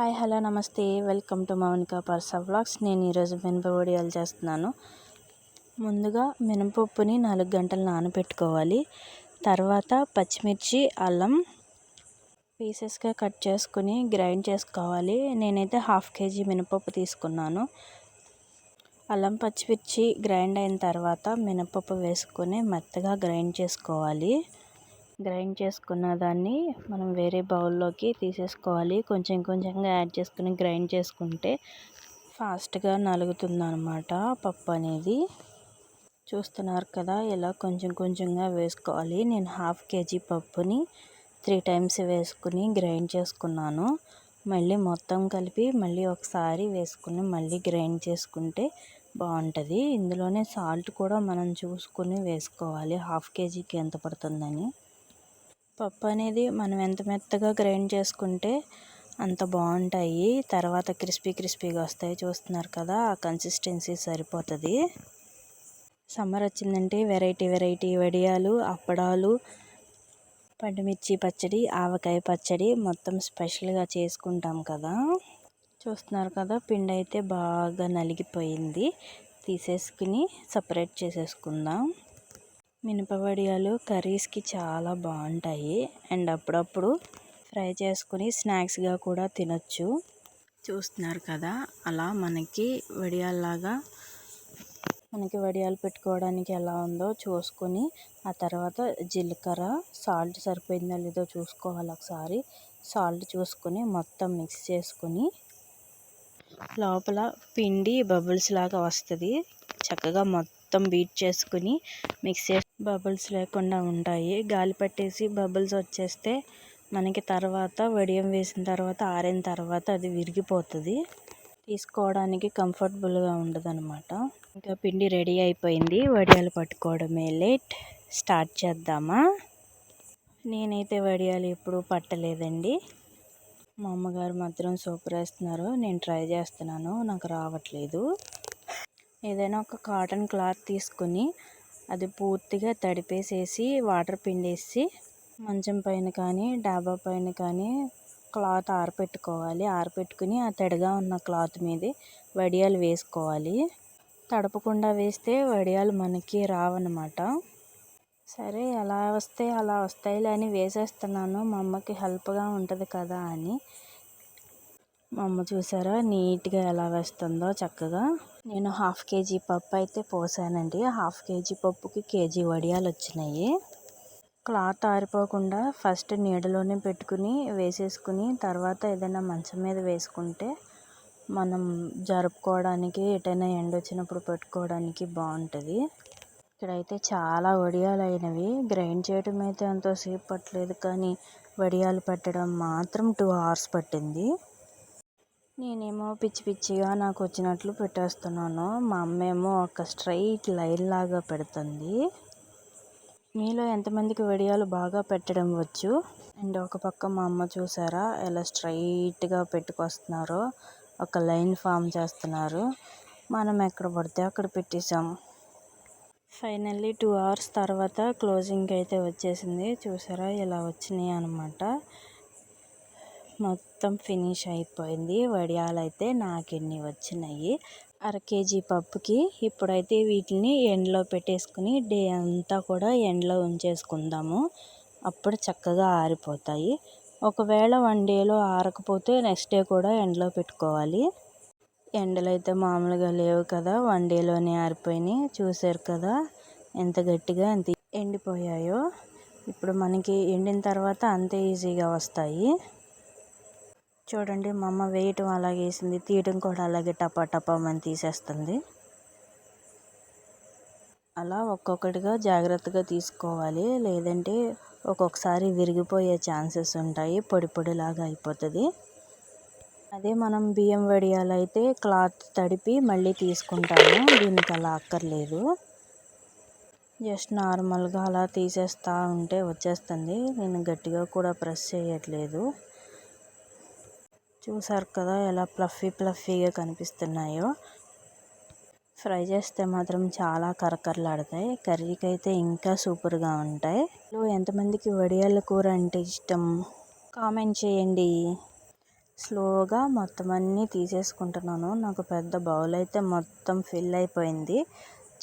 Hi hello namaste. Welcome to Mounika Parsa vlogs. నేను ఈరోజు మినప వడియాలు చేస్తున్నాను. ముందుగా మినపప్పుని నాలుగు గంటలు నానబెట్టుకోవాలి. తర్వాత పచ్చిమిర్చి అల్లం పీసెస్గా కట్ చేసుకుని గ్రైండ్ చేసుకోవాలి. నేనైతే హాఫ్ కేజీ మినపప్పు తీసుకున్నాను. అల్లం పచ్చిమిర్చి గ్రైండ్ అయిన తర్వాత మినపప్పు వేసుకొని మెత్తగా గ్రైండ్ చేసుకోవాలి. గ్రైండ్ చేసుకున్న దాన్ని మనం వేరే బౌల్లోకి తీసేసుకోవాలి. కొంచెం కొంచెంగా యాడ్ చేసుకుని గ్రైండ్ చేసుకుంటే ఫాస్ట్గా నలుగుతుంది అనమాట పప్పు అనేది. చూస్తున్నారు కదా ఇలా కొంచెం కొంచెంగా వేసుకోవాలి. నేను హాఫ్ కేజీ పప్పుని త్రీ టైమ్స్ వేసుకుని గ్రైండ్ చేసుకున్నాను. మళ్ళీ మొత్తం కలిపి మళ్ళీ ఒకసారి వేసుకుని మళ్ళీ గ్రైండ్ చేసుకుంటే బాగుంటుంది. ఇందులోనే సాల్ట్ కూడా మనం చూసుకుని వేసుకోవాలి. హాఫ్ కేజీకి ఎంత పడుతుందని. పప్పు అనేది మనం ఎంత మెత్తగా గ్రైండ్ చేసుకుంటే అంత బాగుంటాయి. తర్వాత క్రిస్పీ క్రిస్పీగా వస్తాయి చూస్తున్నారు కదా ఆ కన్సిస్టెన్సీ సరిపోతుంది. సమ్మర్ వచ్చిందంటే వెరైటీ వెరైటీ వడియాలు అప్పడాలు పండుమిర్చి పచ్చడి ఆవకాయ పచ్చడి మొత్తం స్పెషల్గా చేసుకుంటాం కదా. చూస్తున్నారు కదా పిండి అయితే బాగా నలిగిపోయింది. తీసేసుకుని సపరేట్ చేసేసుకుందాం. మినపవడియాలు కర్రీస్కి చాలా బాగుంటాయి అండ్ అప్పుడప్పుడు ఫ్రై చేసుకుని స్నాక్స్గా కూడా తినచ్చు. చూస్తున్నారు కదా అలా మనకి వడియాల్లాగా మనకి వడియాలు పెట్టుకోవడానికి ఎలా ఉందో చూసుకొని ఆ తర్వాత జీలకర్ర సాల్ట్ సరిపోయిందో లేదో చూసుకోవాలి ఒకసారి. సాల్ట్ చూసుకొని మొత్తం మిక్స్ చేసుకొని లోపల పిండి బబుల్స్ లాగా వస్తుంది. చక్కగా మొత్తం మొత్తం బీట్ చేసుకుని మిక్స్ బబుల్స్ లేకుండా ఉంటాయి. గాలి పట్టేసి బబుల్స్ వచ్చేస్తే మనకి తర్వాత వడియం వేసిన తర్వాత ఆరిన తర్వాత అది విరిగిపోతుంది. తీసుకోవడానికి కంఫర్టబుల్గా ఉండదనమాట ఇంకా పిండి రెడీ అయిపోయింది. వడియాలు పట్టుకోవడమే లేట్. స్టార్ట్ చేద్దామా? నేనైతే వడియాలు ఎప్పుడు పట్టలేదండి. మా అమ్మగారు మాత్రం సూపర్ వేస్తున్నారు. నేను ట్రై చేస్తున్నాను. నాకు రావట్లేదు. ఏదైనా ఒక కాటన్ క్లాత్ తీసుకుని అది పూర్తిగా తడిపేసేసి వాటర్ పిండేసి మంచం పైన కానీ డాబా పైన కానీ క్లాత్ ఆరపెట్టుకోవాలి. ఆరపెట్టుకుని ఆ తడిగా ఉన్న క్లాత్ మీద వడియాలు వేసుకోవాలి. తడపకుండా వేస్తే వడియాలు మనకి రావన్నమాట. సరే ఎలా వస్తే అలా వస్తాయిలే అని వేసేస్తున్నాను. మా అమ్మకి హెల్ప్గా ఉంటుంది కదా అని. మా అమ్మ చూసారా? నీట్గా ఎలా వేస్తుందో చక్కగా. నేను హాఫ్ కేజీ పప్పు అయితే పోసానండి. హాఫ్ కేజీ పప్పుకి కేజీ వడియాలు వచ్చినాయి. క్లాత్ ఆరిపోకుండా ఫస్ట్ నీడలోనే పెట్టుకుని వేసేసుకుని తర్వాత ఏదైనా మంచం మీద వేసుకుంటే మనం జరుపుకోవడానికి ఎటైనా ఎండ వచ్చినప్పుడు పెట్టుకోవడానికి బాగుంటుంది. ఇక్కడైతే చాలా వడియాలు అయినవి. గ్రైండ్ చేయడం అయితే ఎంతోసేపు పట్టలేదు కానీ వడియాలు పెట్టడం మాత్రం టూ అవర్స్ పట్టింది. నేనేమో పిచ్చి పిచ్చిగా నాకు వచ్చినట్లు పెట్టేస్తున్నాను. మా అమ్మ ఏమో ఒక స్ట్రైట్ లైన్ లాగా పెడుతుంది. మీలో ఎంతమందికి వడియాలు బాగా పెట్టడం వచ్చు? అండ్ ఒక పక్క మా అమ్మ చూసారా? ఎలా స్ట్రైట్గా పెట్టుకొస్తున్నారో? ఒక లైన్ ఫామ్ చేస్తున్నారు. మనం ఎక్కడ పడితే అక్కడ పెట్టేసాం ఫైనల్లీ టూ అవర్స్ తర్వాత క్లోజింగ్ అయితే వచ్చేసింది. చూసారా? ఇలా వచ్చినాయి అనమాట మొత్తం ఫినిష్ అయిపోయింది. వడియాలు అయితే నాకు ఎన్ని వచ్చినాయి. అర కేజీ పప్పుకి ఇప్పుడైతే వీటిని ఎండలో పెట్టేసుకుని డే అంతా కూడా ఎండలో ఉంచేసుకుందాము. అప్పుడు చక్కగా ఆరిపోతాయి. ఒకవేళ వన్ డేలో ఆరకపోతే నెక్స్ట్ డే కూడా ఎండలో పెట్టుకోవాలి. ఎండలు అయితే మామూలుగా లేవు కదా వన్ డేలోనే ఆరిపోయినాయి. చూసారు కదా ఎంత గట్టిగా ఎంత ఎండిపోయాయో. ఇప్పుడు మనకి ఎండిన తర్వాత అంతే ఈజీగా వస్తాయి. చూడండి మా అమ్మ వేయటం అలాగే వేసింది. తీయటం కూడా అలాగే టపా టపామని తీసేస్తుంది. అలా ఒక్కొక్కటిగా జాగ్రత్తగా తీసుకోవాలి. లేదంటే ఒక్కొక్కసారి విరిగిపోయే ఛాన్సెస్ ఉంటాయి. పొడి పొడిలాగా అయిపోతుంది. అదే మనం బియ్యం వడియాలైతే క్లాత్ తడిపి మళ్ళీ తీసుకుంటాము. దీనికి అలా అక్కర్లేదు. జస్ట్ నార్మల్గా అలా తీసేస్తూ ఉంటే వచ్చేస్తుంది. నేను గట్టిగా కూడా ప్రెస్ చేయట్లేదు. చూసారు కదా ఎలా ప్లఫీ ప్లఫీగా కనిపిస్తున్నాయో. ఫ్రై చేస్తే మాత్రం చాలా కరకరలాడతాయి. కర్రీకి అయితే ఇంకా సూపర్గా ఉంటాయి. ఎంతమందికి వడియాల కూర అంటే ఇష్టం? కామెంట్ చేయండి. స్లోగా మొత్తం అన్నీ తీసేసుకుంటున్నాను. నాకు పెద్ద బౌల్ అయితే మొత్తం ఫిల్ అయిపోయింది.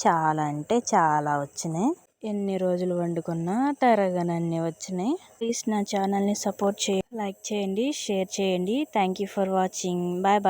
చాలా అంటే చాలా వచ్చినాయి. ఎన్ని రోజులు వండుకున్నా తరగనన్ని వచ్చినాయి. ప్లీజ్ నా ఛానల్ని సపోర్ట్ చేయండి లైక్ చేయండి షేర్ చేయండి. Thank you for watching bye bye